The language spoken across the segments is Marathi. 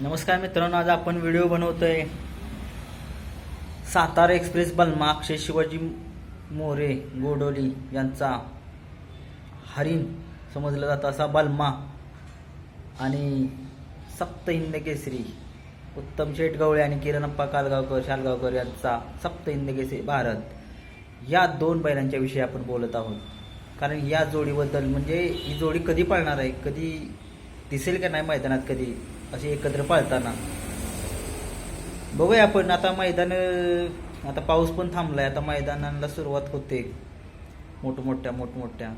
नमस्कार मित्रांनो आज आपण व्हिडिओ बनवतोय सातारा एक्सप्रेस बलमा अक्षय शिवाजी मोरे गोडोली यांचा. हरिण समजलं जातं असा बलमा आणि सप्त हिंद केसरी उत्तम शेठ गवळे आणि किरणप्पा कालगावकर शालगावकर यांचा सप्त हिंद केसरी भारत. या दोन बैलांच्या विषयी आपण बोलत आहोत. कारण या जोडीबद्दल म्हणजे ही जोडी कधी पळणार आहे? कधी दिसेल का नाही मैदानात कधी? असे एकत्र पळताना. बघूया आपण आता मैदान आता पाऊस पण थांबलाय. आता मैदानाला सुरुवात होते. मोठमोठ्या मोठमोठ्या.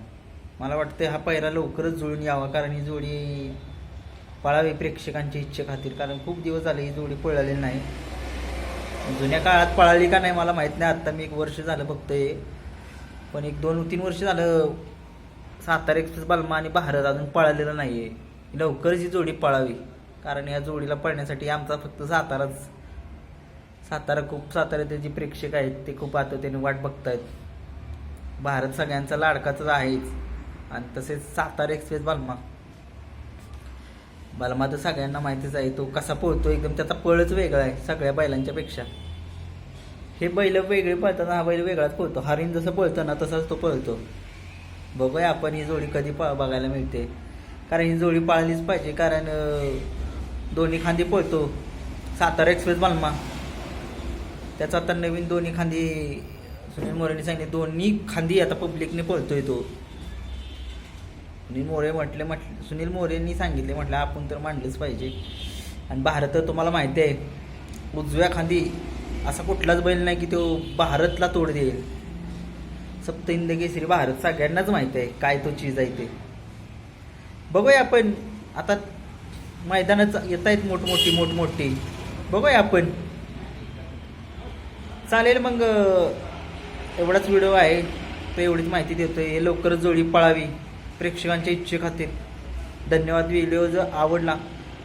मला वाटतं हा पहिरा लवकरच जुळून यावा कारण ही जोडी पळावी प्रेक्षकांच्या इच्छे खातीर. कारण खूप दिवस झाले ही जोडी पळाली नाही. जुन्या काळात पळाली का नाही मला माहीत नाही. आत्ता मी एक वर्ष झालं बघतोय. पण एक दोन तीन वर्ष झालं सातारा एक्सप्रेस बालमा आणि भारत अजून पळालेलं नाही आहे लवकरच ही जोडी पळावी. कारण या जोडीला पळण्यासाठी आमचा फक्त साताराच सातारा खूप साताऱ्याचे जे प्रेक्षक आहेत ते खूप आतुरतेने वाट बघतायत. भारत सगळ्यांचा लाडकाचाच आहेच. आणि तसेच सातारा एक्सप्रेस बालमा. बलमा तर सगळ्यांना माहितीच आहे तो कसा पळतो एकदम त्याचा पळच वेगळा आहे सगळ्या बैलांच्या पेक्षा. हे बैल वेगळे पळताना हा बैल वेगळाच पळतो. हरिण जसं पळतो ना तसाच तो पळतो. बघूया आपण ही जोडी कधी पळ बघायला मिळते. कारण ही जोडी पाळलीच पाहिजे कारण दोन्ही खांदी पळतो. सातारा एक्सप्रेस बालमा. त्याचा आता नवीन दोन्ही खांदी सुनील मोरेने सांगितले दोन्ही खांदी आता पब्लिकने पळतोय तो. सुनील मोरे म्हटले म्हटले सुनील मोरेंनी सांगितले म्हटलं आपण तर मांडलंच पाहिजे. आणि भारत तर तुम्हाला माहिती आहे उजव्या खांदी असा कुठलाच बैल नाही की तो भारतला तोड देईल. सप्त हिंद केसरी भारत सगळ्यांनाच माहिती आहे काय तो चीज आहे ते. बघूया आपण. आता मैदानात येत आहेत मोठमोठी मोठमोठी बघूया आपण. चालेल मग एवढाच व्हिडिओ आहे. तो एवढीच माहिती देतोय. हे लवकरच जोडी पळावी प्रेक्षकांच्या इच्छेखातील धन्यवाद. व्हिडिओ जर आवडला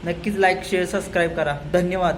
नक्कीच लाईक शेअर सबस्क्राईब करा. धन्यवाद.